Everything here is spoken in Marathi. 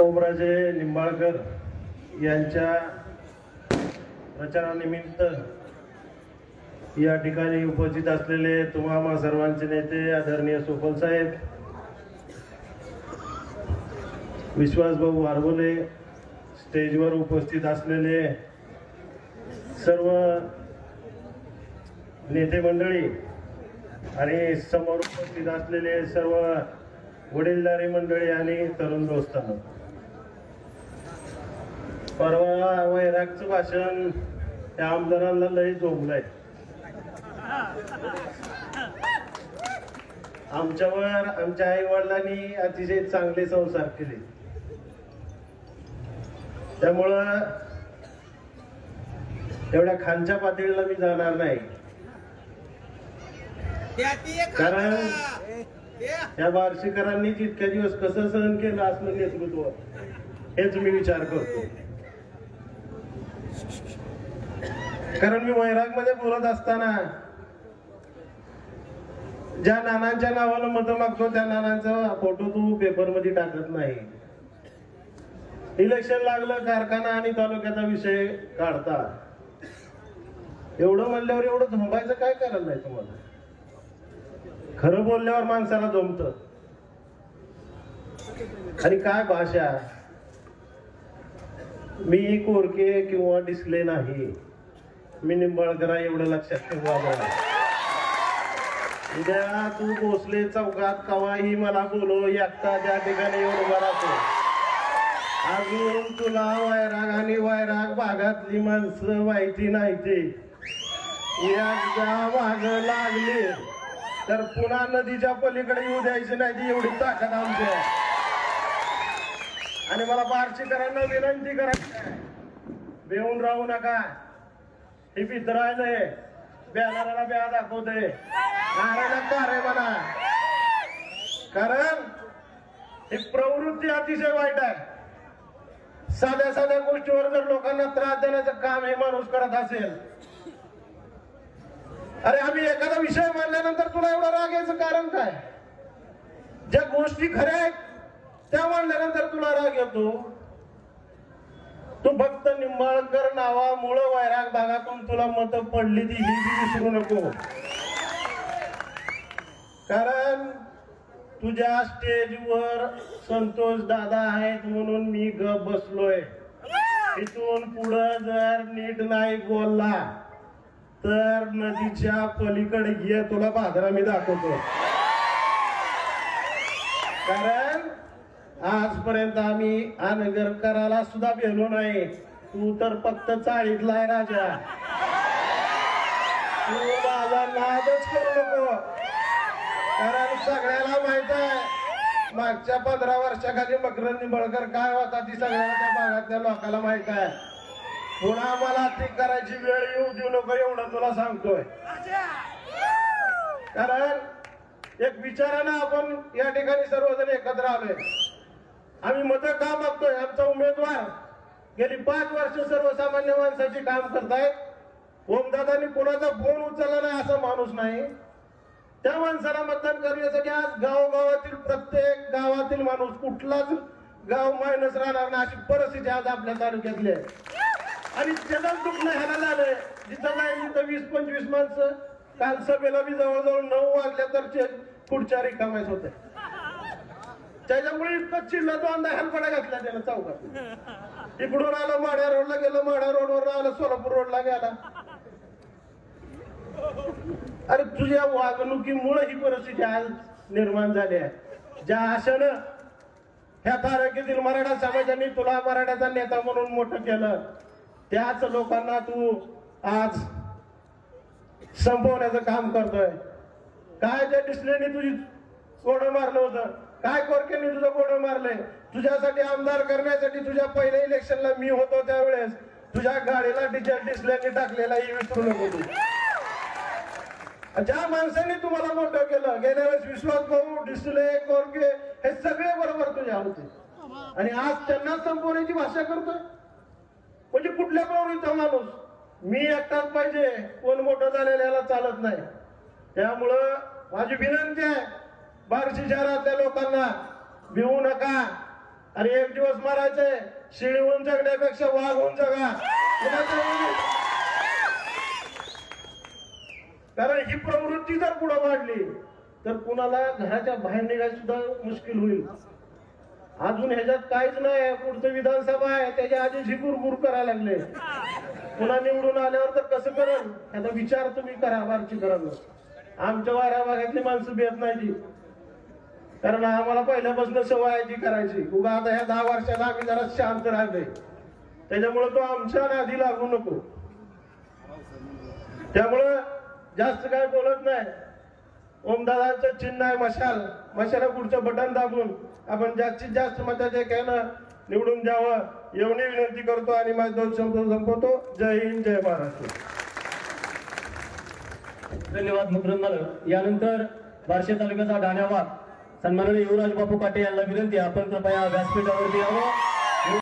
ओमराजे निंबाळकर यांच्या प्रचारानिमित्त या ठिकाणी उपस्थित असलेले तुम्हा सर्वांचे नेते आदरणीय सोपल साहेब विश्वासभाऊ वारवले स्टेजवर उपस्थित असलेले सर्व नेते मंडळी आणि समोर उपस्थित असलेले सर्व वडीलधारी मंडळी आणि तरुण दोस्तांना. परवा वैरागचं भाषण त्या आमदारांना लई झोपलंय आमच्यावर आमच्या आई वडिलांनी अतिशय चांगले संसार केले. त्यामुळं एवढ्या खालच्या पातळीला मी जाणार नाही. कारण या बार्शीकरांनी जितक्या दिवस कसं सहन केलं असलं नेतृत्व हेच मी विचार करतो. कारण मी वैरागमध्ये बोलत असताना ज्या नानांच्या नावानं मत मागतो त्या नानांचा फोटो तू पेपरमध्ये टाकत नाही. इलेक्शन लागलं कारखाना आणि तालुक्याचा विषय काढता. एवढं म्हणल्यावर एवढं झोंबायचं काय करायला नाही तुम्हाला? खरं बोलल्यावर माणसाला जमत. आणि काय भाषा? मी कोरके किंवा डिस्प्ले नाही. मी निंबाळकरा एवढं लक्षात ठेवा बघा. उद्या तू भोसले चौकात कवाही मला बोलो एकटा त्या ठिकाणी येऊन उभा राहतो अजून तुला वैराग आणि वैराग भागातली माणसं माहिती नाही ते एकदा माग लागली तर पुन्हा नदीच्या पलीकडे येऊ द्यायची नाही ती एवढी ताकद आमची आहे. आणि मला बार्शीकरांना विनंती करायची आहे बेहून राहू नका ही पितरायले बॅनराला ब्या दाखवते नारायला का रे म्हणा. कारण ही प्रवृत्ती अतिशय वाईट आहे. साध्या साध्या गोष्टीवर जर लोकांना त्रास देण्याचं काम हे माणूस करत असेल अरे आम्ही एखादा विषय मांडल्यानंतर तुला एवढा राग यायचं कारण काय? ज्या गोष्टी खऱ्या आहेत त्या मांडल्यानंतर तुला राग येतो. तू फक्त निंबाळकर नावामुळं वैराग भागातून तुला मत पडली ती ही विसरू नको. कारण तुझ्या स्टेजवर संतोष दादा आहेत म्हणून मी ग बसलोय. इथून पुढं जर नीट नाही बोलला तर नदीच्या पलीकडे घे तुला बाजारा मी दाखवतो. कारण आजपर्यंत आम्ही अनगरकराला सुद्धा भेलो नाही. तू तर फक्त चाळीतलाय राजा. तू माझा नादच करू नको. कारण सगळ्याला माहीत आहे मागच्या पंधरा वर्षाखाली मकरंद निंबळकर काय होता ती सगळ्या त्या भागातल्या लोकांना माहीत आहे. पुन्हा मला ती करायची वेळ येऊ देऊ नको एवढं तुला सांगतोय. कारण एक विचारानं आपण या ठिकाणी सर्वजण एकत्र आलोय. आम्ही मत का मागतोय आमचा उमेदवार गेली पाच वर्ष सर्वसामान्य माणसाची काम करतायत. ओमदादांनी कोणाचा फोन उचलला नाही असा माणूस नाही. त्या माणसाला मतदान करण्यासाठी आज गावोगावातील प्रत्येक गावातील माणूस कुठलाच गाव मायनस राहणार नाही अशी परिस्थिती आज आपल्या तालुक्यातली आहे. आणि त्याला दुखणं ह्याला झालंय. जिथं नाही तिथं वीस पंचवीस माणसं. काल सभेला बी जवळजवळ नऊ वाजल्या तर पुढच्या रिकामायच होत्या. त्याच्यामुळे इतकं चिडला तो अंदा हलपडा घातला त्याला चौकात. इकडून आलं माड्या रोडला गेलं माड्या रोडवर आलं सोलापूर रोडला गेला. अरे तुझ्या वागणुकीमुळे ही परिस्थिती आज निर्माण झाली आहे. ज्या आशेनं ह्या तारखेतील मराठा समाजाने तुला मराठाचा नेता म्हणून मोठं केलं त्याच लोकांना तू आज संपवण्याचं काम करतोय. काय त्या डिस्प्लेने तुझी कोडं मारलं होतं? काय कोरकेने तुझं कोडं मारलंय? तुझ्यासाठी आमदार करण्यासाठी तुझ्या पहिल्या इलेक्शनला मी होतो त्यावेळेस. तुझ्या गाडीला डिझेल डिस्प्लेने टाकलेला ही विसरू नको तू ज्या माणसाने तुम्हाला मोठं केलं गेल्या वेळेस विश्वास भाऊ डिस्ले कोरके हे सगळे बरोबर तुझ्या होते. आणि आज त्यांना संपवण्याची भाषा करतोय. म्हणजे कुठल्या प्रवृत्तीचा माणूस? मी एकटाच पाहिजे कोण मोठं झालेल्याला चालत नाही. त्यामुळं माझी विनंती आहे बार्शी शहरातल्या लोकांना भिवू नका. अरे एक दिवस मारायचंय शिळी होऊन जगण्यापेक्षा वाघ होऊन जगा. कारण ही प्रवृत्ती जर पुढे वाढली तर कुणाला घराच्या बाहेर निघायला सुद्धा मुश्किल होईल. अजून ह्याच्यात काहीच नाही पुढचं विधानसभा आहे. त्याच्या आधी झिपूर करायला लागले. पुन्हा निवडून आल्यावर तर कसं करेल? ह्याचा विचार तुम्ही करा बारची करा आमच्या वाऱ्या भागातली माणसं भेट नाही कारण आम्हाला पहिल्यापासून सवय ती करायची. उगा आता ह्या दहा वर्षाला आम्ही जरा शांत राहतोय. त्याच्यामुळे तो आमच्या नादी लागू नको. त्यामुळं जास्त काय बोलत नाही. ओमदादांचं चिन्ह आहे मशाल. मशाला पुढचं बटन दाबून आपण जास्तीत जास्त मताच्या कॅनं निवडून द्यावं. एवढी विनंती करतो आणि माझे दोन शब्द संपवतो. जय हिंद जय महाराष्ट्र. धन्यवाद मुकरम झालं यानंतर बार्शी तालुक्याचा डाण्यावाद सन्माननीय युवराज बापू काटे यांना विनंती आपण कृपया व्यासपीठावरती यावं.